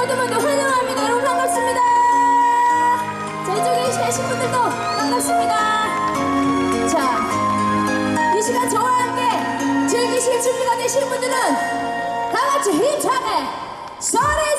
모두 모두 환영합니다. 여러분 반갑습니다. 저쪽에 계신 분들도 반갑습니다. 자, 이 시간 저와 함께 즐기실 준비가 되신 분들은 다 같이 힘차게 소리